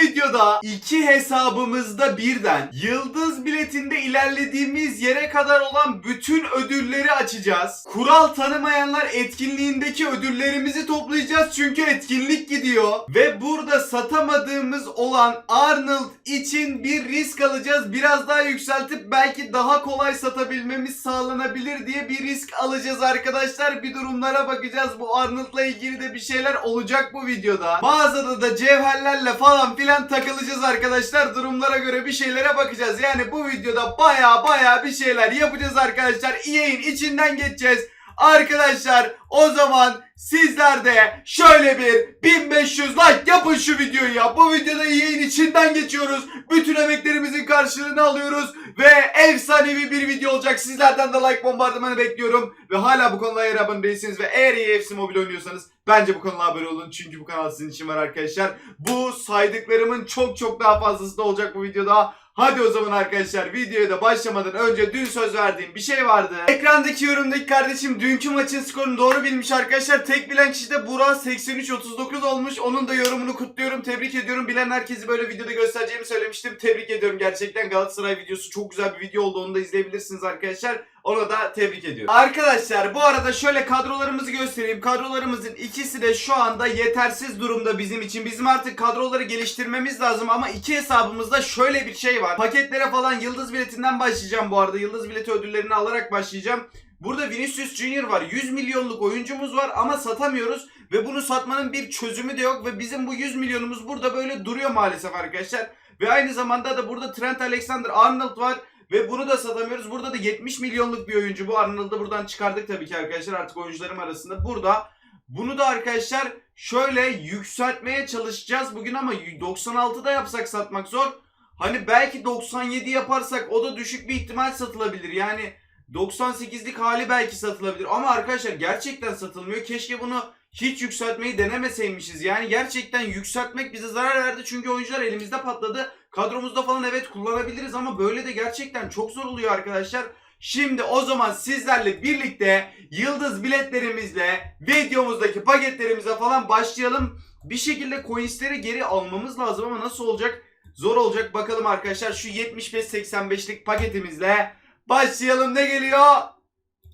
videoda iki hesabımızda birden yıldız biletinde ilerlediğimiz yere kadar olan bütün ödülleri açacağız. Kural tanımayanlar etkinliğindeki ödüllerimizi toplayacağız çünkü etkinlik gidiyor. Ve burada satamadığımız olan Arnold için bir risk alacağız. Biraz daha yükseltip belki daha kolay satabilmemiz sağlanabilir diye bir risk alacağız arkadaşlar. Bir durumlara bakacağız. Bu Arnold'la ilgili de bir şeyler olacak bu videoda. Mağazada da cevherlerle falan filan takılacağız arkadaşlar. Durumlara göre bir şeylere bakacağız. Yani bu videoda baya baya bir şeyler yapacağız arkadaşlar. EA'in içinden geçeceğiz. Arkadaşlar o zaman sizler de şöyle bir 1500 like yapın şu videoyu ya. Bu videoda EA'in içinden geçiyoruz. Bütün emeklerimizin karşılığını alıyoruz. Ve efsanevi bir video olacak. Sizlerden de like bombardımanı bekliyorum. Ve hala bu kanala eğer abone değilseniz ve eğer EFC Mobil oynuyorsanız bence bu kanala abone olun. Çünkü bu kanal sizin için var arkadaşlar. Bu saydıklarımın çok çok daha fazlası da olacak bu videoda. Hadi o zaman arkadaşlar videoya da başlamadan önce dün söz verdiğim bir şey vardı. Ekrandaki yorumdaki kardeşim dünkü maçın skorunu doğru bilmiş arkadaşlar. Tek bilen kişi de Burak 83-39 olmuş. Onun da yorumunu kutluyorum. Tebrik ediyorum. Bilen herkesi böyle videoda göstereceğimi söylemiştim. Tebrik ediyorum. Gerçekten Galatasaray videosu çok güzel bir video oldu. Onu da izleyebilirsiniz arkadaşlar. Ona da tebrik ediyorum. Arkadaşlar bu arada şöyle kadrolarımızı göstereyim. Kadrolarımızın ikisi de şu anda yetersiz durumda bizim için. Bizim artık kadroları geliştirmemiz lazım ama iki hesabımızda şöyle bir şey var. Paketlere falan yıldız biletinden başlayacağım bu arada. Yıldız bileti ödüllerini alarak başlayacağım. Burada Vinicius Junior var. 100 milyonluk oyuncumuz var ama satamıyoruz. Ve bunu satmanın bir çözümü de yok. Ve bizim bu 100 milyonumuz burada böyle duruyor maalesef arkadaşlar. Ve aynı zamanda da burada Trent Alexander-Arnold var. Ve bunu da satamıyoruz. Burada da 70 milyonluk bir oyuncu. Bu Arnold'u buradan çıkardık tabii ki arkadaşlar artık oyuncularım arasında. Burada bunu da arkadaşlar şöyle yükseltmeye çalışacağız bugün ama 96'da yapsak satmak zor. Hani belki 97 yaparsak o da düşük bir ihtimal satılabilir. Yani 98'lik hali belki satılabilir. Ama arkadaşlar gerçekten satılmıyor. Keşke bunu hiç yükseltmeyi denemeseymişiz. Yani gerçekten yükseltmek bize zarar verdi. Çünkü oyuncular elimizde patladı. Kadromuzda falan evet kullanabiliriz ama böyle de gerçekten çok zor oluyor arkadaşlar. Şimdi o zaman sizlerle birlikte yıldız biletlerimizle videomuzdaki paketlerimize falan başlayalım. Bir şekilde coinsleri geri almamız lazım ama nasıl olacak? Zor olacak bakalım arkadaşlar. Şu 75-85'lik paketimizle başlayalım. Ne geliyor?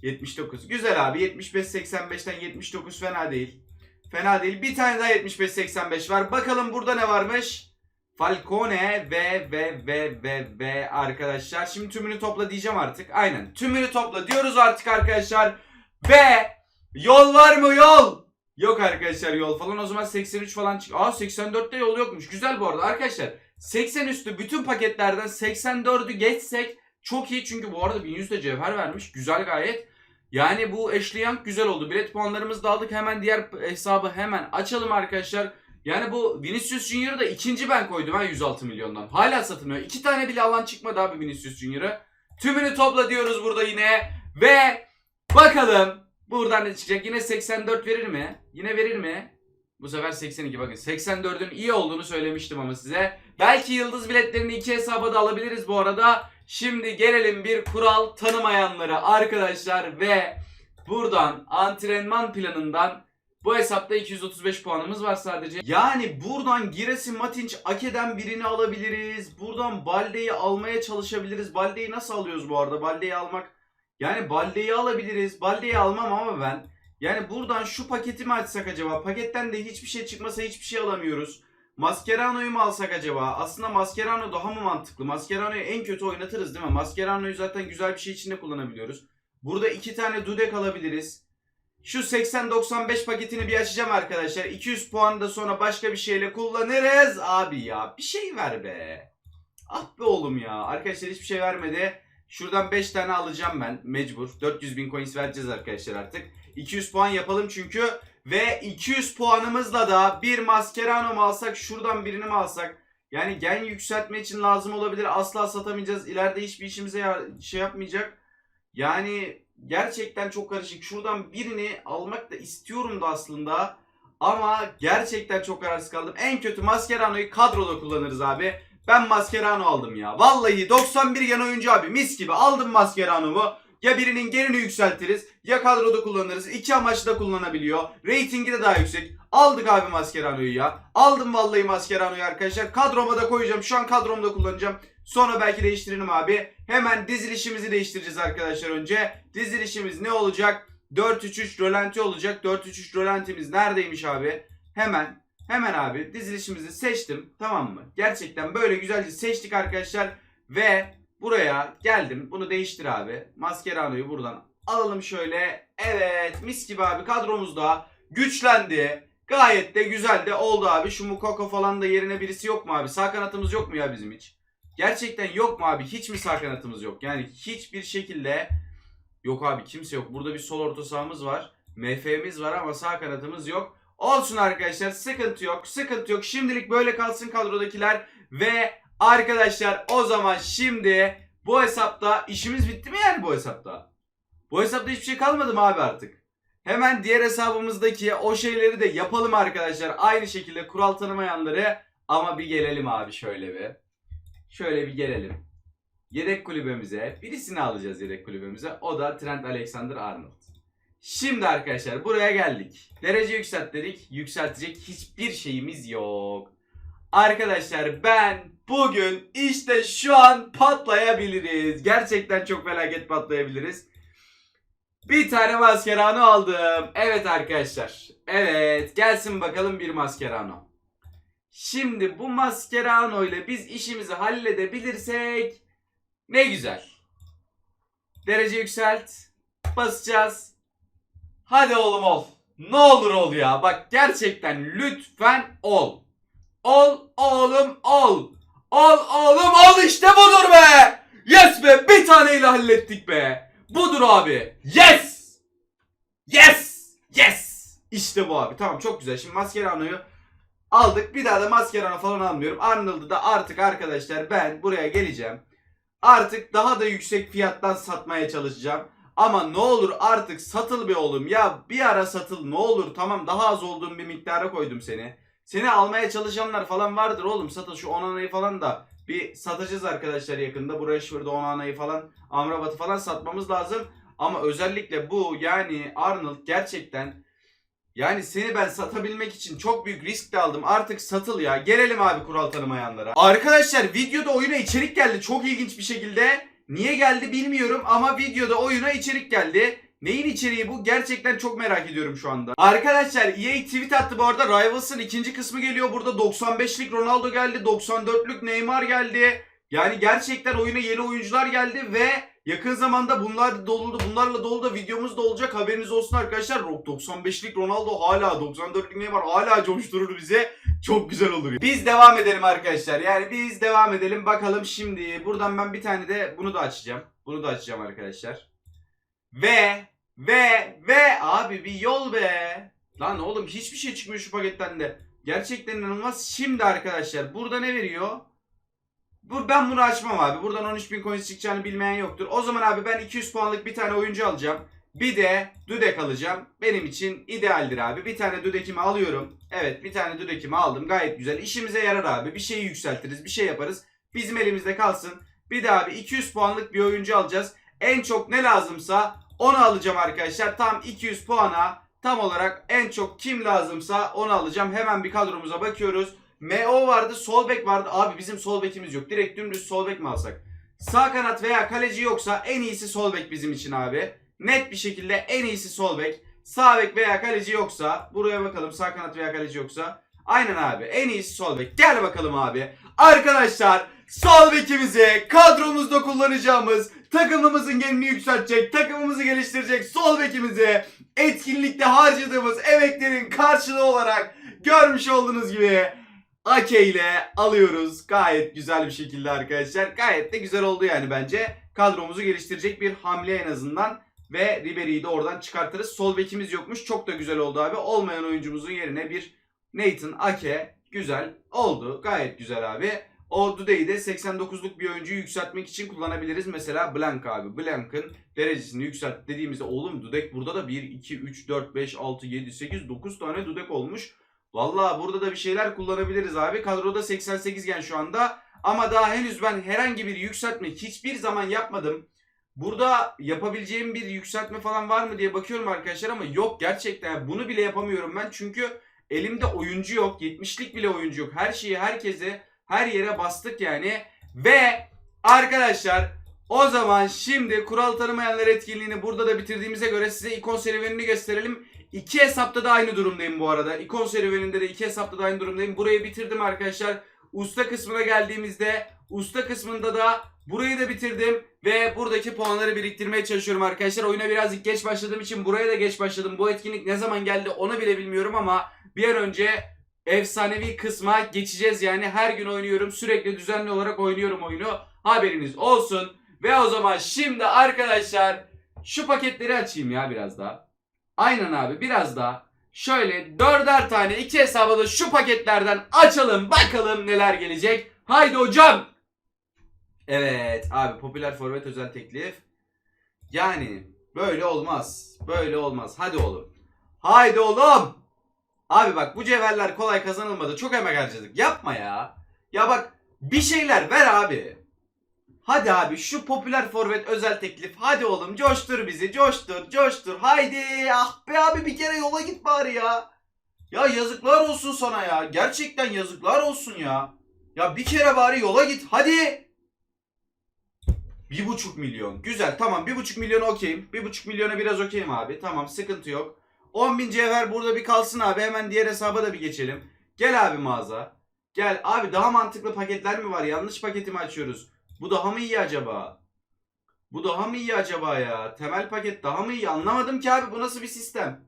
79. Güzel abi. 75-85'ten 79 fena değil. Fena değil. Bir tane daha 75-85 var. Bakalım burada ne varmış? Falcone ve ve ve ve ve arkadaşlar. Şimdi tümünü topla diyeceğim artık. Aynen. Tümünü topla diyoruz artık arkadaşlar. Ve yol var mı yol? Yok arkadaşlar yol falan. O zaman 83 falan çık. Aa 84'te yol yokmuş. Güzel bu arada arkadaşlar. 80 üstü bütün paketlerden 84'ü geçsek çok iyi. Çünkü bu arada 1100 de cevher vermiş. Güzel gayet. Yani bu Young güzel oldu. Bilet puanlarımızı da aldık. Hemen diğer hesabı hemen açalım arkadaşlar. Yani bu Vinicius Junior'ı da ikinci ben koydum ha 106 milyondan. Hala satılmıyor. İki tane bile alan çıkmadı abi Vinicius Junior'ı. Tümünü topla diyoruz burada yine. Ve bakalım buradan ne çıkacak? Yine 84 verir mi? Yine verir mi? Bu sefer 82 bakın. 84'ün iyi olduğunu söylemiştim ama size. Belki yıldız biletlerini iki hesaba da alabiliriz bu arada. Şimdi gelelim bir kural tanımayanlara arkadaşlar ve buradan antrenman planından bu hesapta 235 puanımız var sadece. Yani buradan Giresi Matinç Ake'den birini alabiliriz. Buradan Balde'yi almaya çalışabiliriz. Balde'yi nasıl alıyoruz bu arada? Balde'yi almak yani Balde'yi alabiliriz. Balde'yi almam ama ben yani buradan şu paketi mi açsak acaba? Paketten de hiçbir şey çıkmasa hiçbir şey alamıyoruz. Mascherano'yu mu alsak acaba? Aslında Mascherano daha mı mantıklı? Mascherano'yu en kötü oynatırız değil mi? Mascherano'yu zaten güzel bir şey içinde kullanabiliyoruz. Burada iki tane Dudek alabiliriz. Şu 80-95 paketini bir açacağım arkadaşlar. 200 puan da sonra başka bir şeyle kullanırız. Abi ya bir şey ver be. Ah be oğlum ya. Arkadaşlar hiçbir şey vermedi. Şuradan 5 tane alacağım ben mecbur. 400 bin coins vereceğiz arkadaşlar artık. 200 puan yapalım çünkü. Ve 200 puanımızla da bir Mascherano mu alsak şuradan birini mi alsak? Yani gen yükseltme için lazım olabilir. Asla satamayacağız. İleride hiçbir işimize şey yapmayacak. Yani gerçekten çok karışık. Şuradan birini almak da istiyorum da aslında. Ama gerçekten çok kararsız kaldım. En kötü Mascherano'yu kadroda kullanırız abi. Ben Mascherano aldım ya. Vallahi 91 yan oyuncu abi mis gibi aldım Mascherano'mu. Ya birinin genini yükseltiriz ya kadroda kullanırız. İki amaçlı da kullanabiliyor. Ratingi de daha yüksek. Aldık abi Mascherano'yu ya. Aldım vallahi Mascherano'yu arkadaşlar. Kadroma da koyacağım. Şu an kadromda kullanacağım. Sonra belki değiştiririm abi. Hemen dizilişimizi değiştireceğiz arkadaşlar önce. Dizilişimiz ne olacak? 4-3-3 rölanti olacak. 4-3-3 rölantimiz neredeymiş abi? Hemen hemen abi dizilişimizi seçtim. Tamam mı? Gerçekten böyle güzelce seçtik arkadaşlar. Ve buraya geldim. Bunu değiştir abi. Mascherano'yu buradan alalım şöyle. Evet mis gibi abi kadromuzda güçlendi. Gayet de güzel de oldu abi. Şu Mukoko falan da yerine birisi yok mu abi? Sağ kanatımız yok mu ya bizim hiç? Gerçekten yok mu abi? Hiç mi sağ kanatımız yok? Yani hiçbir şekilde yok abi kimse yok. Burada bir sol orta sahamız var. MF'miz var ama sağ kanatımız yok. Olsun arkadaşlar sıkıntı yok. Sıkıntı yok. Şimdilik böyle kalsın kadrodakiler. Ve arkadaşlar o zaman şimdi bu hesapta işimiz bitti mi yani bu hesapta? Bu hesapta hiçbir şey kalmadı mı abi artık? Hemen diğer hesabımızdaki o şeyleri de yapalım arkadaşlar. Aynı şekilde kural tanımayanları ama bir gelelim abi şöyle bir. Şöyle bir gelelim. Yedek kulübemize birisini alacağız yedek kulübemize. O da Trent Alexander-Arnold. Şimdi arkadaşlar buraya geldik. Derece yükselt dedik. Yükseltecek hiçbir şeyimiz yok. Arkadaşlar ben bugün işte şu an patlayabiliriz. Gerçekten çok felaket patlayabiliriz. Bir tane maskerano aldım. Evet arkadaşlar. Evet gelsin bakalım bir maskerano. Şimdi bu maskerano ile biz işimizi halledebilirsek ne güzel. Derece yükselt. Basacağız. Hadi oğlum ol. Ne olur ol ya. Bak gerçekten lütfen ol. Ol oğlum ol. Ol oğlum ol işte budur be. Yes be bir taneyle hallettik be. Budur abi. Yes. Yes. Yes. İşte bu abi. Tamam çok güzel. Şimdi Mascherano'yu aldık. Bir daha da Mascherano falan almıyorum. Arnold'u da artık arkadaşlar ben buraya geleceğim. Artık daha da yüksek fiyattan satmaya çalışacağım. Ama ne olur artık satıl be oğlum. Ya bir ara satıl ne olur. Tamam daha az olduğum bir miktara koydum seni. Seni almaya çalışanlar falan vardır oğlum. Satıl şu Onana'yı falan da bir satacağız arkadaşlar yakında. Bu Rashford'u Onana'yı falan Amrabat'ı falan satmamız lazım. Ama özellikle bu yani Arnold gerçekten yani seni ben satabilmek için çok büyük risk de aldım. Artık satıl ya. Gelelim abi kural tanımayanlara. Arkadaşlar videoda oyuna içerik geldi. Çok ilginç bir şekilde. Niye geldi bilmiyorum ama videoda oyuna içerik geldi. Neyin içeriği bu? Gerçekten çok merak ediyorum şu anda. Arkadaşlar EA tweet attı bu arada. Rivals'ın ikinci kısmı geliyor. Burada 95'lik Ronaldo geldi. 94'lük Neymar geldi. Yani gerçekten oyuna yeni oyuncular geldi ve yakın zamanda bunlar dolu bunlarla dolu da videomuz da olacak. Haberiniz olsun arkadaşlar. 95'lik Ronaldo hala 94'lük Neymar hala coşturur bize. Çok güzel olur. Biz devam edelim arkadaşlar. Yani biz devam edelim. Bakalım şimdi. Buradan ben bir tane de bunu da açacağım. Bunu da açacağım arkadaşlar. Ve ve ve abi bir yol be. Lan oğlum hiçbir şey çıkmıyor şu paketten de. Gerçekten inanılmaz. Şimdi arkadaşlar burada ne veriyor? Bu, ben bunu açmam abi. Buradan 13.000 coins çıkacağını bilmeyen yoktur. O zaman abi ben 200 puanlık bir tane oyuncu alacağım. Bir de Dudek alacağım. Benim için idealdir abi. Bir tane Dudek'imi alıyorum. Evet bir tane Dudek'imi aldım. Gayet güzel. İşimize yarar abi. Bir şeyi yükseltiriz. Bir şey yaparız. Bizim elimizde kalsın. Bir de abi 200 puanlık bir oyuncu alacağız. En çok ne lazımsa onu alacağım arkadaşlar. Tam 200 puana tam olarak en çok kim lazımsa onu alacağım. Hemen bir kadromuza bakıyoruz. MO vardı, sol bek vardı. Abi bizim sol bekimiz yok. Direkt dümdüz sol bek mi alsak? Sağ kanat veya kaleci yoksa en iyisi sol bek bizim için abi. Net bir şekilde en iyisi sol bek. Sağ bek veya kaleci yoksa buraya bakalım sağ kanat veya kaleci yoksa. Aynen abi en iyisi sol bek. Gel bakalım abi. Arkadaşlar sol bekimizi kadromuzda kullanacağımız takımımızın genini yükseltecek, takımımızı geliştirecek sol bekimizi etkinlikte harcadığımız emeklerin karşılığı olarak görmüş olduğunuz gibi Ake ile alıyoruz. Gayet güzel bir şekilde arkadaşlar. Gayet de güzel oldu yani bence. Kadromuzu geliştirecek bir hamle en azından. Ve Ribery'i de oradan çıkartırız. Sol bekimiz yokmuş. Çok da güzel oldu abi. Olmayan oyuncumuzun yerine bir Nathan Ake. Güzel oldu. Gayet güzel abi. O Dudey'i de 89'luk bir oyuncuyu yükseltmek için kullanabiliriz. Mesela Blank abi. Blank'ın derecesini yükselt dediğimizde oğlum Dudek burada da 1, 2, 3, 4, 5, 6, 7, 8, 9 tane Dudek olmuş. Valla burada da bir şeyler kullanabiliriz abi. Kadroda 88 gen şu anda. Ama daha henüz ben herhangi bir yükseltme hiçbir zaman yapmadım. Burada yapabileceğim bir yükseltme falan var mı diye bakıyorum arkadaşlar ama yok gerçekten bunu bile yapamıyorum ben çünkü elimde oyuncu yok 70'lik bile oyuncu yok her şeyi herkese her yere bastık yani ve arkadaşlar o zaman şimdi kural tanımayanlar etkinliğini burada da bitirdiğimize göre size ikon serüvenini gösterelim. İki hesapta da aynı durumdayım bu arada. İkon serüveninde de iki hesapta da aynı durumdayım. Burayı bitirdim arkadaşlar. Usta kısmına geldiğimizde usta kısmında da burayı da bitirdim ve buradaki puanları biriktirmeye çalışıyorum arkadaşlar. Oyuna birazcık geç başladığım için buraya da geç başladım. Bu etkinlik ne zaman geldi onu bile bilmiyorum ama bir an önce efsanevi kısma geçeceğiz yani. Her gün oynuyorum. Sürekli düzenli olarak oynuyorum oyunu. Haberiniz olsun. Ve o zaman şimdi arkadaşlar şu paketleri açayım ya biraz daha. Aynen abi biraz daha. Şöyle dörder tane iki hesaba da şu paketlerden açalım bakalım neler gelecek. Haydi hocam. Evet abi popüler forvet özel teklif. Yani böyle olmaz. Böyle olmaz. Hadi oğlum. Haydi oğlum. Abi bak bu cevherler kolay kazanılmadı. Çok emek harcadık. Yapma ya. Ya bak bir şeyler ver abi. Hadi abi şu popüler forvet özel teklif. Hadi oğlum coştur bizi. Coştur coştur. Haydi. Ah be abi bir kere yola git bari ya. Ya yazıklar olsun sana ya. Gerçekten yazıklar olsun ya. Ya bir kere bari yola git. Hadi. Bir buçuk milyon. Güzel tamam bir buçuk milyon okeyim. Bir buçuk milyona biraz okeyim abi. Tamam sıkıntı yok. 10 bin cevher burada bir kalsın abi. Hemen diğer hesaba da bir geçelim. Gel abi mağaza. Gel abi daha mantıklı paketler mi var? Yanlış paketi mi açıyoruz? Bu daha mı iyi acaba? Bu daha mı iyi acaba ya? Temel paket daha mı iyi? Anlamadım ki abi bu nasıl bir sistem?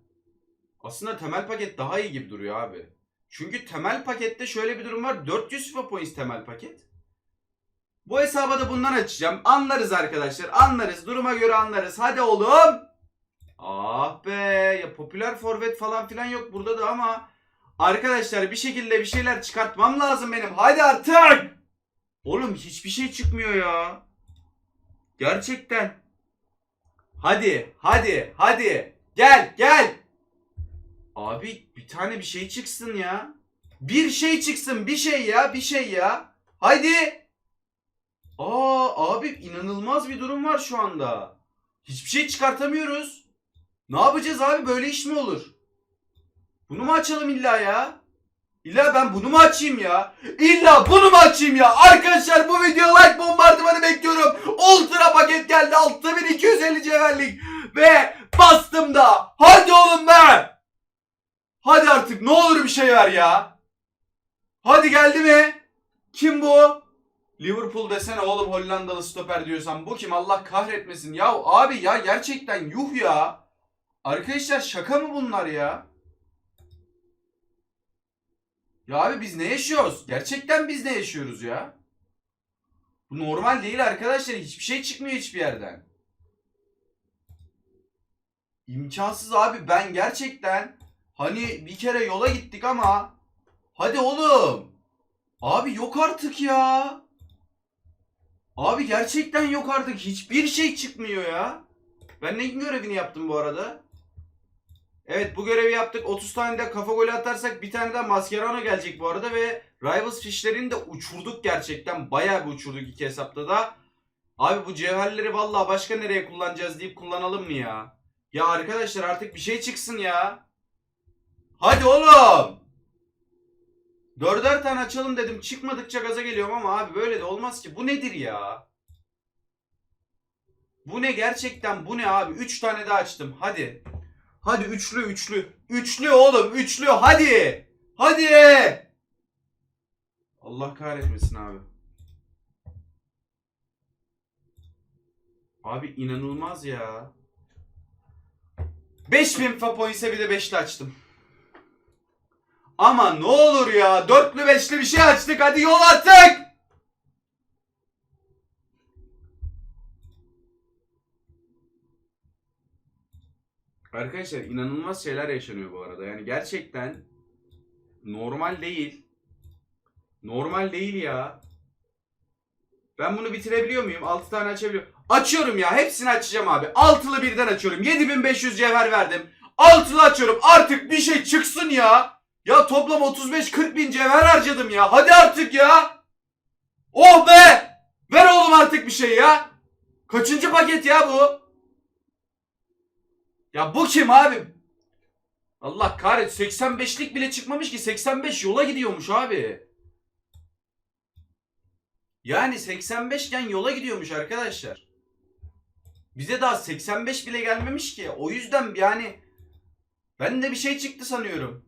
Aslında temel paket daha iyi gibi duruyor abi. Çünkü temel pakette şöyle bir durum var. 400 FIFA points temel paket. Bu hesaba da bundan açacağım. Anlarız arkadaşlar. Anlarız. Duruma göre anlarız. Hadi oğlum. Ah be. Ya popüler forvet falan filan yok burada da ama arkadaşlar bir şekilde bir şeyler çıkartmam lazım benim. Hadi artık. Oğlum hiçbir şey çıkmıyor ya. Gerçekten. Hadi, hadi, hadi. Gel, gel. Abi bir tane bir şey çıksın ya. Bir şey çıksın, bir şey ya, bir şey ya. Haydi. Aa abi inanılmaz bir durum var şu anda. Hiçbir şey çıkartamıyoruz. Ne yapacağız abi böyle iş mi olur? Bunu mu açalım illa ya? İlla ben bunu mu açayım ya? İlla bunu mu açayım ya? Arkadaşlar bu video like bombardımanı bekliyorum. Ultra paket geldi 6250 cevherlik. Ve bastım da. Hadi oğlum be. Hadi artık ne olur bir şey ver ya. Hadi geldi mi? Kim bu? Liverpool desene oğlum Hollandalı stoper diyorsan bu kim Allah kahretmesin. Ya abi ya gerçekten yuh ya. Arkadaşlar şaka mı bunlar ya? Ya abi biz ne yaşıyoruz? Gerçekten biz ne yaşıyoruz ya? Bu normal değil arkadaşlar. Hiçbir şey çıkmıyor hiçbir yerden. İmkansız abi. Ben gerçekten hani bir kere yola gittik ama hadi oğlum. Abi yok artık ya. Abi gerçekten yok artık. Hiçbir şey çıkmıyor ya. Ben neyin görevini yaptım bu arada? Evet bu görevi yaptık. 30 tane de kafa golü atarsak bir tane de Mascherano gelecek bu arada ve Rivals fişlerini de uçurduk gerçekten. Bayağı bir uçurduk iki hesapta da. Abi bu cevherleri vallahi başka nereye kullanacağız deyip kullanalım mı ya? Ya arkadaşlar artık bir şey çıksın ya. Hadi oğlum. Dörder tane açalım dedim. Çıkmadıkça gaza geliyorum ama abi böyle de olmaz ki. Bu nedir ya? Bu ne gerçekten bu ne abi? Üç tane daha açtım. Hadi. Hadi üçlü üçlü. Üçlü oğlum üçlü hadi. Hadi. Allah kahretmesin abi. Abi inanılmaz ya. 5000 FIFA points'e bir de 5'li açtım. Ama ne olur ya. Dörtlü beşli bir şey açtık. Hadi yol artık. Arkadaşlar inanılmaz şeyler yaşanıyor bu arada. Yani gerçekten normal değil. Normal değil ya. Ben bunu bitirebiliyor muyum? 6 tane açabiliyorum. Açıyorum ya. Hepsini açacağım abi. Altılı birden açıyorum. 7500 cevher verdim. Altılı açıyorum. Artık bir şey çıksın ya. Ya toplam 35-40 bin cevher harcadım ya. Hadi artık ya. Oh be. Ver oğlum artık bir şey ya. Kaçıncı paket ya bu? Ya bu kim abi? Allah kahret 85'lik bile çıkmamış ki 85 yola gidiyormuş abi. Yani 85 iken yola gidiyormuş arkadaşlar. Bize daha 85 bile gelmemiş ki. O yüzden yani ben de bir şey çıktı sanıyorum.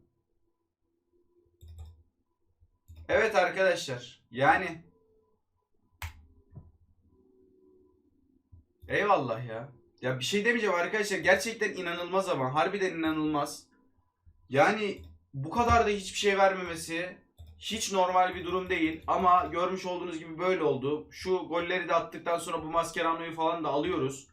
Evet arkadaşlar. Yani Eyvallah ya. Ya bir şey demeyeceğim arkadaşlar. Gerçekten inanılmaz ama. Harbiden inanılmaz. Yani bu kadar da hiçbir şey vermemesi hiç normal bir durum değil. Ama görmüş olduğunuz gibi böyle oldu. Şu golleri de attıktan sonra bu Mascherano'yu falan da alıyoruz.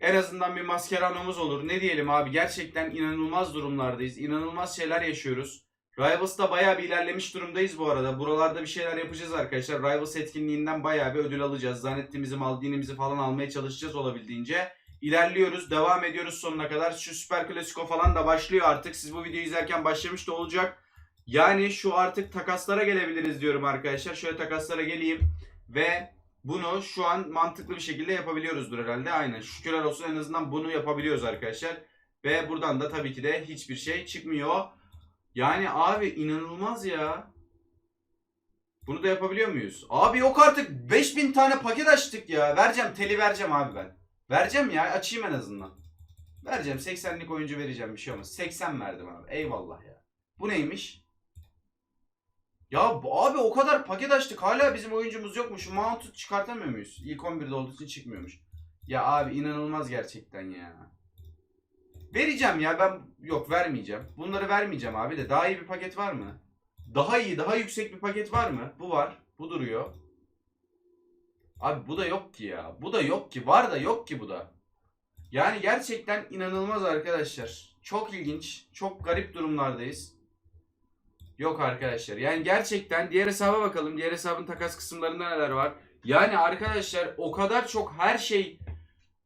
En azından bir Mascherano'muz olur. Ne diyelim abi gerçekten inanılmaz durumlardayız. İnanılmaz şeyler yaşıyoruz. Rivals'ta bayağı bir ilerlemiş durumdayız bu arada. Buralarda bir şeyler yapacağız arkadaşlar. Rivals etkinliğinden bayağı bir ödül alacağız. Zannettiğimizi, Maldini'mizi falan almaya çalışacağız olabildiğince. İlerliyoruz, devam ediyoruz sonuna kadar. Şu Süper Klasiko falan da başlıyor artık. Siz bu videoyu izlerken başlamış da olacak. Yani şu artık takaslara gelebiliriz diyorum arkadaşlar. Şöyle takaslara geleyim ve bunu şu an mantıklı bir şekilde yapabiliyoruzdur herhalde. Aynen. Şükürler olsun en azından bunu yapabiliyoruz arkadaşlar. Ve buradan da tabii ki de hiçbir şey çıkmıyor. Yani abi inanılmaz ya. Bunu da yapabiliyor muyuz? Abi yok artık 5000 tane paket açtık ya. Vereceğim teli vereceğim abi ben. Vereceğim ya açayım en azından. Vereceğim 80'lik oyuncu vereceğim bir şey olmaz. 80 verdim abi eyvallah ya. Bu neymiş? Ya abi o kadar paket açtık hala bizim oyuncumuz yokmuş. Mount'u çıkartamıyor muyuz? İlk 11'de olduğu için çıkmıyormuş. Ya abi inanılmaz gerçekten ya. Vereceğim ya ben yok vermeyeceğim. Bunları vermeyeceğim abi de daha iyi bir paket var mı? Daha iyi daha yüksek bir paket var mı? Bu var. Bu duruyor. Abi bu da yok ki ya. Bu da yok ki. Var da yok ki bu da. Yani gerçekten inanılmaz arkadaşlar. Çok ilginç. Çok garip durumlardayız. Yok arkadaşlar. Yani gerçekten diğer hesaba bakalım. Diğer hesabın takas kısımlarında neler var. Yani arkadaşlar o kadar çok her şey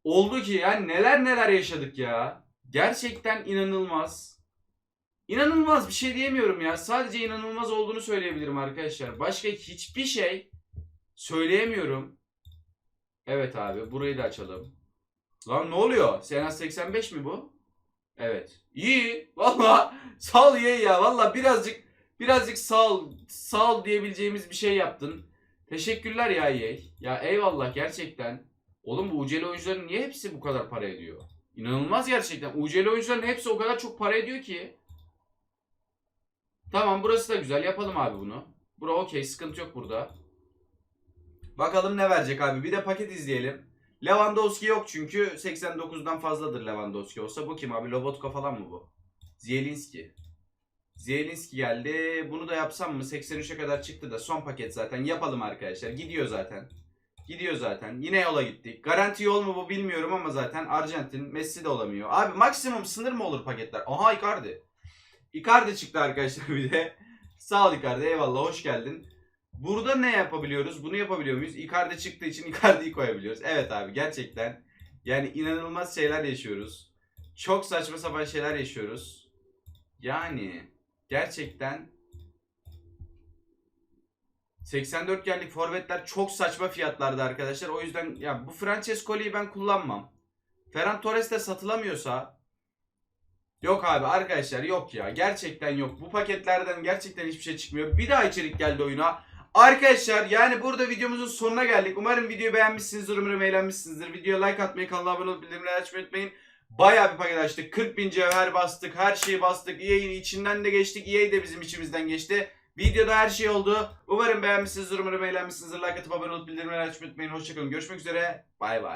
oldu ki yani neler neler yaşadık ya. Gerçekten inanılmaz. İnanılmaz bir şey diyemiyorum ya. Sadece inanılmaz olduğunu söyleyebilirim arkadaşlar. Başka hiçbir şey söyleyemiyorum. Evet abi burayı da açalım. Lan ne oluyor? Senat 85 mi bu? Evet. İyi. Valla sağ ol iyi ya. Valla birazcık birazcık sağ ol, sağ ol diyebileceğimiz bir şey yaptın. Teşekkürler ya EA. Ya eyvallah gerçekten. Oğlum bu UCL oyuncuların niye hepsi bu kadar para ediyor? İnanılmaz gerçekten. UCL oyuncuların hepsi o kadar çok para ediyor ki. Tamam burası da güzel. Yapalım abi bunu. Bura okey. Sıkıntı yok burada. Bakalım ne verecek abi. Bir de paket izleyelim. Lewandowski yok çünkü 89'dan fazladır Lewandowski olsa. Bu kim abi? Lobotka falan mı bu? Zielinski. Zielinski geldi. Bunu da yapsam mı? 83'e kadar çıktı da son paket zaten. Yapalım arkadaşlar. Gidiyor zaten. Gidiyor zaten. Yine yola gittik. Garanti yol mu bu bilmiyorum ama zaten Arjantin Messi de olamıyor. Abi maksimum sınır mı olur paketler? Aha Icardi. Icardi çıktı arkadaşlar bir de. Sağ ol Icardi eyvallah hoş geldin. Burada ne yapabiliyoruz? Bunu yapabiliyor muyuz? Icardi çıktığı için Icardi'yi koyabiliyoruz. Evet abi gerçekten. Yani inanılmaz şeyler yaşıyoruz. Çok saçma sapan şeyler yaşıyoruz. Yani gerçekten 84 yerlik forvetler çok saçma fiyatlarda arkadaşlar. O yüzden ya bu Francescoli'yi ben kullanmam. Ferran Torres de satılamıyorsa Yok abi arkadaşlar yok ya. Gerçekten yok. Bu paketlerden gerçekten hiçbir şey çıkmıyor. Bir daha içerik geldi oyuna. Arkadaşlar yani burada videomuzun sonuna geldik. Umarım videoyu beğenmişsinizdir. Umarım eğlenmişsinizdir. Videoya like atmayı, kanala abone olup bildirimleri açmayı unutmayın. Bayağı bir paket açtık. 40 bin cevher bastık. Her şeyi bastık. EA'nin içinden de geçtik. EA de bizim içimizden geçti. Videoda her şey oldu. Umarım beğenmişsinizdir. Umarım eğlenmişsinizdir. Like atıp abone olup bildirimleri açmayı unutmayın. Hoşçakalın. Görüşmek üzere. Bay bay.